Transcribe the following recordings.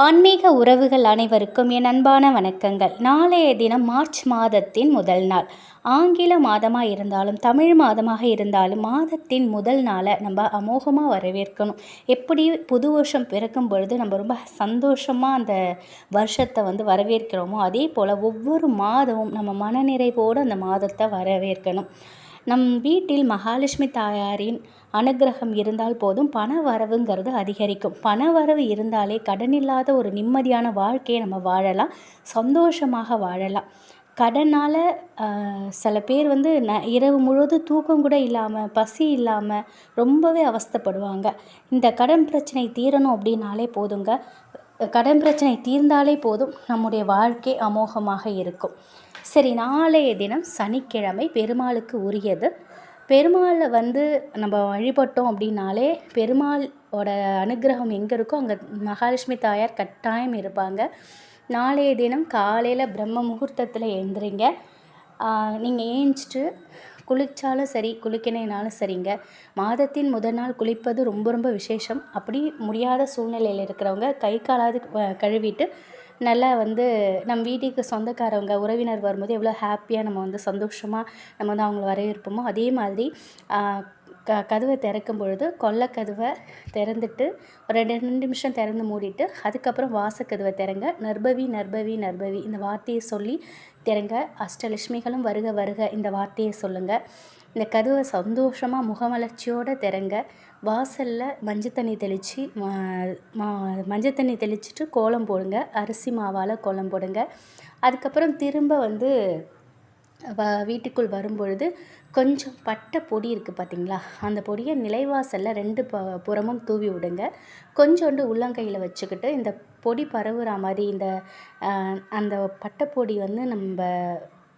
ஆன்மீக உறவுகள் அனைவருக்கும் என் அன்பான வணக்கங்கள். நாளைய தினம் மார்ச் மாதத்தின் முதல் நாள். ஆங்கில மாதமாக இருந்தாலும் தமிழ் மாதமாக இருந்தாலும் மாதத்தின் முதல் நாளை நம்ம அமோகமாக வரவேற்கணும். எப்படி புது வருஷம் பிறக்கும் பொழுது நம்ம ரொம்ப சந்தோஷமாக அந்த வருஷத்தை வந்து வரவேற்கிறோமோ அதே போல் ஒவ்வொரு மாதமும் நம்ம மனநிறைவோடு அந்த மாதத்தை வரவேற்கணும். நம் வீட்டில் மகாலட்சுமி தாயாரின் அனுகிரகம் இருந்தால் போதும். பண வரவுங்கிறது அதிகரிக்கும். பண வரவு இருந்தாலே கடனில்லாத ஒரு நிம்மதியான வாழ்க்கையை நம்ம வாழலாம். சந்தோஷமாக வாழலாம். கடனால் சில பேர் வந்து ந இரவு முழுவதும் தூக்கம் கூட இல்லாமல் பசி இல்லாமல் ரொம்பவே அவஸ்தைப்படுவாங்க. இந்த கடன் பிரச்சனை தீரணும் அப்படின்னாலே போதுங்க. கடன் பிரச்சனை தீர்ந்தாலே போதும். நம்முடைய வாழ்க்கை அமோகமாக இருக்கும். சரி நாளைய தினம் சனிக்கிழமை பெருமாளுக்கு உரியது. பெருமாளை வந்து நம்ம வழிபட்டோம் அப்படின்னாலே பெருமாளோட அனுகிரகம் எங்கே இருக்கோ அங்கே மகாலட்சுமி தாயார் கட்டாயம் இருப்பாங்க. நாளைய தினம் காலையில் பிரம்ம முகூர்த்தத்தில் எழுந்துறீங்க நீங்கள் ஏஞ்சிட்டு குளித்தாலும் சரி குளிக்கணைனாலும் சரிங்க. மாதத்தின் முதல் நாள் குளிப்பது ரொம்ப ரொம்ப விசேஷம். அப்படி முடியாத சூழ்நிலையில் இருக்கிறவங்க கை காலாவது கழுவிட்டு நல்லா வந்து நம் வீட்டுக்கு சொந்தக்காரவங்க உறவினர் வரும்போது எவ்வளோ ஹாப்பியாக நம்ம வந்து சந்தோஷமாக நம்ம வந்து அவங்கள வரவேற்போமோ அதே மாதிரி க கதவை திறக்கும் பொழுது கொல்லை கதவை திறந்துட்டு ஒரு ரெண்டு நிமிஷம் திறந்து மூடிட்டு அதுக்கப்புறம் வாசக்கதவை திறங்க நர்பவி நர்பவி நர்பவி இந்த வார்த்தையை சொல்லி திறங்க அஷ்டலட்சுமிகளும் வருக வருக இந்த வார்த்தையை சொல்லுங்கள் இந்த கதவை சந்தோஷமாக முகமலர்ச்சியோடு திறங்க வாசலில் மஞ்சள் தண்ணி தெளித்து மஞ்சள் தண்ணி தெளிச்சுட்டு கோலம் போடுங்க. அரிசி மாவால் கோலம் போடுங்க. அதுக்கப்புறம் திரும்ப வந்து வ வீட்டுக்குள் வரும்பொழுது கொஞ்சம் பட்டை பொடி இருக்குது பார்த்திங்களா அந்த பொடியை நிலைவாசலில் ரெண்டு ப புறமும் தூவி விடுங்க. கொஞ்சோண்டு உள்ளங்கையில் வச்சுக்கிட்டு இந்த பொடி பரவுற மாதிரி இந்த அந்த பட்டை பொடி வந்து நம்ம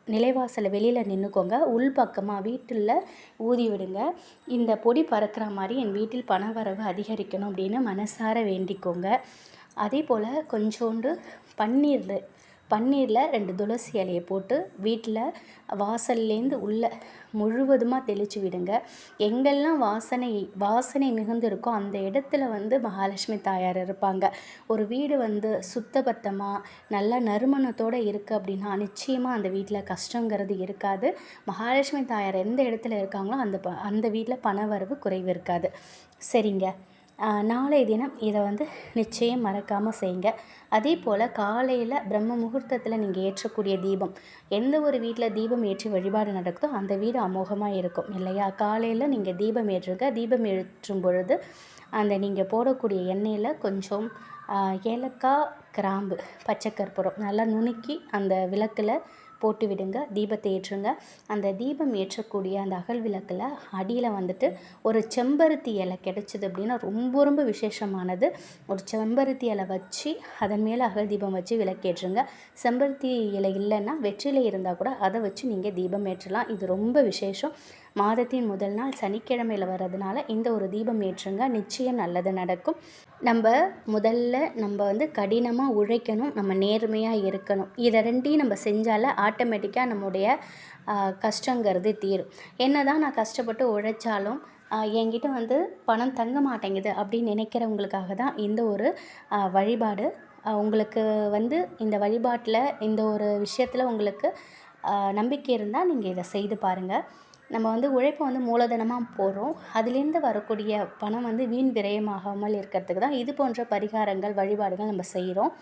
நிலைவாசலை வெளியில் நின்றுக்கோங்க உள் பக்கமாக வீட்டில் ஊதி விடுங்க. இந்த பொடி பறக்கிற மாதிரி என் வீட்டில் பண வரவு அதிகரிக்கணும் அப்படின்னு மனசார வேண்டிக்கோங்க. அதே போல் கொஞ்சோண்டு பன்னீர் பன்னீரில் ரெண்டு துளசி இலையை போட்டு வீட்டில் வாசல்லேருந்து உள்ளே முழுவதுமாக தெளித்து விடுங்க. எங்கெல்லாம் வாசனை வாசனை மிகுந்து இருக்கோ அந்த இடத்துல வந்து மகாலட்சுமி தாயார் இருப்பாங்க. ஒரு வீடு வந்து சுத்தபத்தமாக நல்ல நறுமணத்தோடு இருக்குது அப்படின்னா நிச்சயமாக அந்த வீட்டில் கஷ்டங்கிறது இருக்காது. மகாலட்சுமி தாயார் எந்த இடத்துல இருக்காங்களோ அந்த ப அந்த வீட்டில் பணவரவு குறைவு இருக்காது. சரிங்க. நாளைய தினம் இதை வந்து நிச்சயம் மறக்காமல் செய்யுங்க. அதே போல் காலையில் பிரம்ம முகூர்த்தத்தில் நீங்கள் ஏற்றக்கூடிய தீபம் எந்த ஒரு வீட்டில் தீபம் ஏற்றி வழிபாடு நடக்குதோ அந்த வீடு அமோகமாக இருக்கும் இல்லையா? காலையில் நீங்கள் தீபம் ஏற்றுங்க. தீபம் ஏற்றும் பொழுது அந்த நீங்கள் போடக்கூடிய எண்ணெயில் கொஞ்சம் ஏலக்காய் கிராம்பு பச்சை கற்பூரம் நல்லா நுணுக்கி அந்த விளக்கில் போட்டு விடுங்க தீபத்தை ஏற்றுங்க. அந்த தீபம் ஏற்றக்கூடிய அந்த அகல் விளக்கில் அடியில் வந்துட்டு ஒரு செம்பருத்தி இலை கிடச்சிது அப்படின்னா ரொம்ப ரொம்ப விசேஷமானது. ஒரு செம்பருத்தி இலை வச்சு அதன் மேலே அகல் தீபம் வச்சு விளக்கேற்றுங்க. செம்பருத்தி இலை இல்லைன்னா வெற்றிலை இருந்தால் கூட அதை வச்சு நீங்கள் தீபம் ஏற்றலாம். இது ரொம்ப விசேஷம். மாதத்தின் முதல் நாள் சனிக்கிழமையில் வர்றதுனால இந்த ஒரு தீபம் ஏற்றுங்க. நிச்சயம் நல்லது நடக்கும். நம்ம முதல்ல நம்ம வந்து கடினமாக உழைக்கணும். நம்ம நேர்மையாக இருக்கணும். இதை ரெண்டையும் நம்ம செஞ்சால ஆட்டோமேட்டிக்காக நம்முடைய கஷ்டங்கிறது தீரும். என்ன தான் நான் கஷ்டப்பட்டு உழைச்சாலும் என்கிட்ட வந்து பணம் தங்க மாட்டேங்குது அப்படின்னு நினைக்கிறவங்களுக்காக தான் இந்த ஒரு வழிபாடு. உங்களுக்கு வந்து இந்த வழிபாட்டில் இந்த ஒரு விஷயத்தில் உங்களுக்கு நம்பிக்கை இருந்தால் நீங்கள் இதை செய்து பாருங்கள் நம்ம வந்து உழைப்பை வந்து மூலதனமாக போடுறோம். அதுலேருந்து வரக்கூடிய பணம் வந்து வீண் விரயமாகாமல் இருக்கிறதுக்கு தான் இது போன்ற பரிகாரங்கள் வழிபாடுகள் நம்ம செய்கிறோம்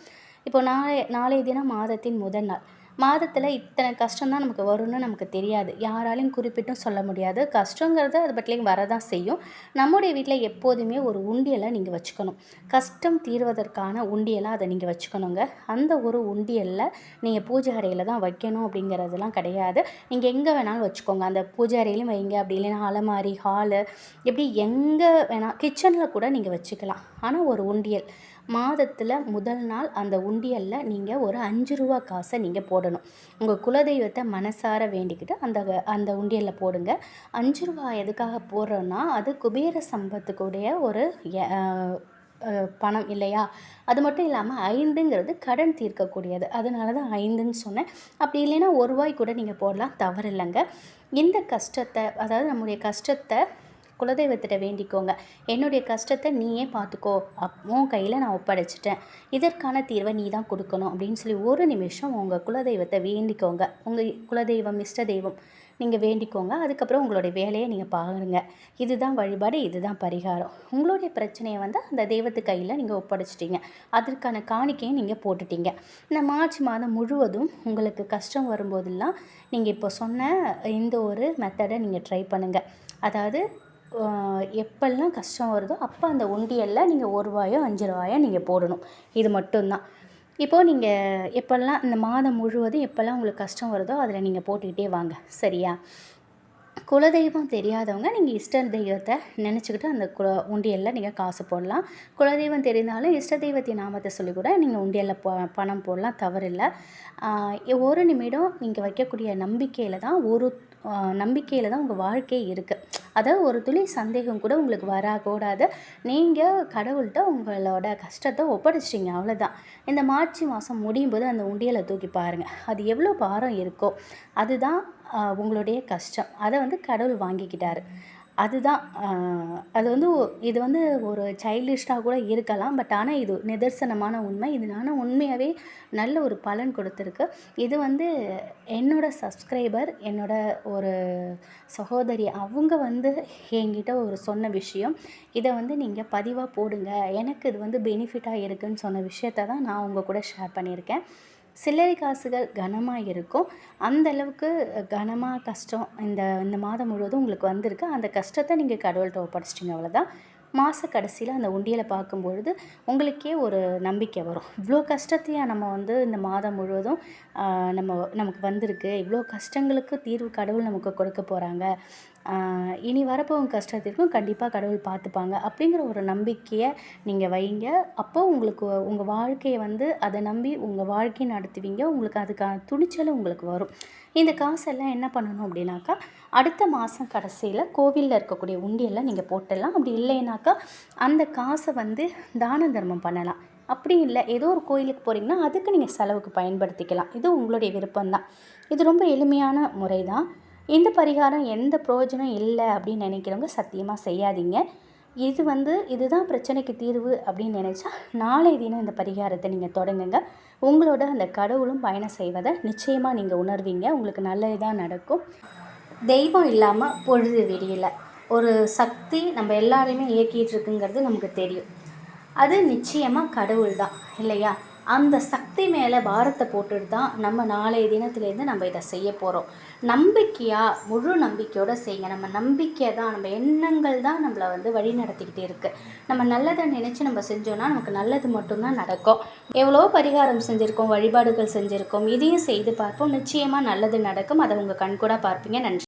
இப்போ நாளை நாளைய தினம் மாதத்தின் முதல் நாள். மாதத்தில் இத்தனை கஷ்டம் தான் நமக்கு வரும்னு நமக்கு தெரியாது. யாராலையும் குறிப்பிட்டும் சொல்ல முடியாது. கஷ்டங்கிறது அது பட்டிலையும் வரதான் செய்யும். நம்முடைய வீட்டில் எப்போதுமே ஒரு உண்டியலை நீங்கள் வச்சுக்கணும். கஷ்டம் தீர்வதற்கான உண்டியலாக அதை நீங்கள் வச்சுக்கணுங்க. அந்த ஒரு உண்டியலில் நீங்கள் பூஜை அறையில் தான் வைக்கணும் அப்படிங்கிறதுலாம் கிடையாது. நீங்கள் எங்கே வேணாலும் வச்சுக்கோங்க. அந்த பூஜை அறையிலையும் வைங்க. அப்படி இல்லைன்னா அலமாரி ஹாலு இப்படி எங்கே வேணால் கிச்சனில் கூட நீங்கள் வச்சுக்கலாம். ஆனால் ஒரு உண்டியல். மாதத்தில் முதல் நாள் அந்த உண்டியலில் நீங்கள் ஒரு அஞ்சு ரூபா காசை நீங்கள் போடணும். உங்கள் குலதெய்வத்தை மனசார வேண்டிக்கிட்டு அந்த அந்த உண்டியலில் போடுங்க. அஞ்சு ரூபா எதுக்காக போடுறோன்னா அது குபேர சம்பத்துக்குடைய ஒரு பணம் இல்லையா? அது மட்டும் இல்லாமல் ஐந்துங்கிறது கடன் தீர்க்கக்கூடியது. அதனால தான் ஐந்துன்னு சொன்னேன். அப்படி இல்லைன்னா ஒரு ரூபாய் கூட நீங்கள் போடலாம். தவறு இல்லைங்க இந்த கஷ்டத்தை அதாவது நம்முடைய கஷ்டத்தை குலதெய்வத்திட்ட வேண்டிக்கோங்க. என்னுடைய கஷ்டத்தை நீயே பார்த்துக்கோ அப் உன் கையில் நான் ஒப்படைச்சிட்டேன். இதற்கான தீர்வை நீ தான் கொடுக்கணும் அப்படின்னு சொல்லி ஒரு நிமிஷம் உங்கள் குலதெய்வத்தை வேண்டிக்கோங்க. உங்கள் குலதெய்வம் இஷ்ட தெய்வம் நீங்கள் வேண்டிக்கோங்க. அதுக்கப்புறம் உங்களுடைய வேலையை நீங்கள் பாருங்க. இதுதான் வழிபாடு இதுதான் பரிகாரம். உங்களுடைய பிரச்சனையை வந்து அந்த தெய்வத்து கையில் நீங்கள் ஒப்படைச்சிட்டீங்க. அதற்கான காணிக்கையும் நீங்கள் போட்டுட்டீங்க. இந்த மார்ச் மாதம் முழுவதும் உங்களுக்கு கஷ்டம் வரும்போதெல்லாம் நீங்கள் இப்போ சொன்ன இந்த ஒரு மெத்தடை நீங்கள் ட்ரை பண்ணுங்கள் அதாவது எப்பெல்லாம் கஷ்டம் வருதோ அப்போ அந்த உண்டியலில் நீங்கள் ஒரு ரூபாயோ அஞ்சு ரூபாயோ நீங்கள் போடணும். இது மட்டும்தான். இப்போது நீங்கள் எப்போல்லாம் இந்த மாதம் முழுவதும் எப்போல்லாம் உங்களுக்கு கஷ்டம் வருதோ அதில் நீங்கள் போட்டுக்கிட்டே வாங்க. சரியா? குலதெய்வம் தெரியாதவங்க நீங்கள் இஷ்ட தெய்வத்தை நினச்சிக்கிட்டு அந்த குல உண்டியலில் நீங்கள் காசு போடலாம். குலதெய்வம் தெரிந்தாலும் இஷ்ட தெய்வத்தின் நாமத்தை சொல்லி கூட நீங்கள் உண்டியலில் ப பணம் போடலாம் தவறில்லை. ஒரு நிமிடம் நீங்கள் வைக்கக்கூடிய நம்பிக்கையில் தான் ஒரு நம்பிக்கையில் தான் உங்கள் வாழ்க்கை இருக்குது அதாவது ஒரு துளி சந்தேகம் கூட உங்களுக்கு வரக்கூடாது நீங்கள் கடவுள்கிட்ட உங்களோட கஷ்டத்தை ஒப்படைச்சிட்டிங்க அவ்வளோதான் இந்த மார்ச் மாதம் முடியும் போது அந்த உண்டியலை தூக்கி பாருங்கள் அது எவ்வளோ பாரம் இருக்கோ அதுதான் உங்களுடைய கஷ்டம். அதை வந்து கடவுள் வாங்கிக்கிட்டார். அதுதான் அது வந்து ஒ- இது வந்து ஒரு சைல்டிஷ்டாக கூட இருக்கலாம் பட் ஆனால் இது நிதர்சனமான உண்மை. இது ஆனால் உண்மையாகவே நல்ல ஒரு பலன் கொடுத்துருக்கு. இது வந்து என்னோடய சப்ஸ்கிரைபர் என்னோட ஒரு சகோதரி அவங்க வந்து என்கிட்ட ஒரு சொன்ன விஷயம். இதை வந்து நீங்கள் பதிவாக போடுங்க. எனக்கு இது வந்து பெனிஃபிட்டாக இருக்குன்னு சொன்ன விஷயத்த தான் நான் உங்கள் கூட ஷேர் பண்ணியிருக்கேன். சில்லறை காசுகள் கனமாக இருக்கும். அந்த அளவுக்கு கனமாக கஷ்டம் இந்த இந்த மாதம் முழுவதும் உங்களுக்கு வந்திருக்கு. அந்த கஷ்டத்தை நீங்கள் கடவுள்கிட்ட ஒப்படைச்சிட்டிங்க அவ்வளோதான் மாத கடைசியில் அந்த உண்டியலை பார்க்கும்பொழுது உங்களுக்கே ஒரு நம்பிக்கை வரும். இவ்வளோ கஷ்டத்தையா நம்ம வந்து இந்த மாதம் முழுவதும் நம்ம நமக்கு வந்திருக்கு. இவ்வளோ கஷ்டங்களுக்கு தீர்வு கடவுள் நமக்கு கொடுக்க போகிறாங்க இனி வரப்போகும் கஷ்டத்திற்கும் கண்டிப்பாக கடவுள் பார்த்துப்பாங்க அப்படிங்கிற ஒரு நம்பிக்கையை நீங்கள் வைங்க. அப்போ உங்களுக்கு உங்கள் வாழ்க்கையை வந்து அதை நம்பி உங்கள் வாழ்க்கையை நடத்துவீங்க. உங்களுக்கு அதுக்கான துணிச்சலும் உங்களுக்கு வரும். இந்த காசெல்லாம் என்ன பண்ணணும் அப்படின்னாக்கா அடுத்த மாதம் கடைசியில் கோவிலில் இருக்கக்கூடிய உண்டியெல்லாம் நீங்கள் போட்டுடலாம். அப்படி இல்லைனாக்கா அந்த காசை வந்து தான தர்மம் பண்ணலாம். அப்படி இல்லை ஏதோ ஒரு கோயிலுக்கு போகிறீங்கன்னா அதுக்கு நீங்கள் செலவுக்கு பயன்படுத்திக்கலாம். இது உங்களுடைய விருப்பம்தான். இது ரொம்ப எளிமையான முறை தான் இந்த பரிகாரம் எந்த பிரயோஜனம் இல்லை அப்படின்னு நினைக்கிறவங்க சத்தியமாக செய்யாதீங்க. இது வந்து இதுதான் பிரச்சனைக்கு தீர்வு அப்படின்னு நினச்சா நாளை தினம் இந்த பரிகாரத்தை நீங்கள் தொடங்குங்க. உங்களோட அந்த கடவுளும் பயணம் செய்வதை நிச்சயமாக நீங்கள் உணர்வீங்க. உங்களுக்கு நல்லதுதான் நடக்கும். தெய்வம் இல்லாமல் பொழுது விடியல. ஒரு சக்தி நம்ம எல்லாரையுமே இயக்கிட்டு இருக்குங்கிறது நமக்கு தெரியும். அது நிச்சயமாக கடவுள் தான் இல்லையா? அந்த சக்தி மேலே பாரத்தை போட்டுட்டு தான் நம்ம நாளைய தினத்துலேருந்து நம்ம இதை செய்ய போகிறோம் நம்பிக்கையாக முழு நம்பிக்கையோடு செய்யுங்க நம்ம நம்பிக்கை தான் நம்ம எண்ணங்கள் தான் நம்மளை வந்து வழி நடத்திக்கிட்டே இருக்குது நம்ம நல்லதை நினச்சி நம்ம செஞ்சோன்னா நமக்கு நல்லது மட்டும்தான் நடக்கும். எவ்வளோ பரிகாரம் செஞ்சுருக்கோம் வழிபாடுகள் செஞ்சுருக்கோம் இதையும் செய்து பார்ப்போம். நிச்சயமாக நல்லது நடக்கும். அதை உங்கள் கண்கூடாக பார்ப்பீங்க. நன்றி.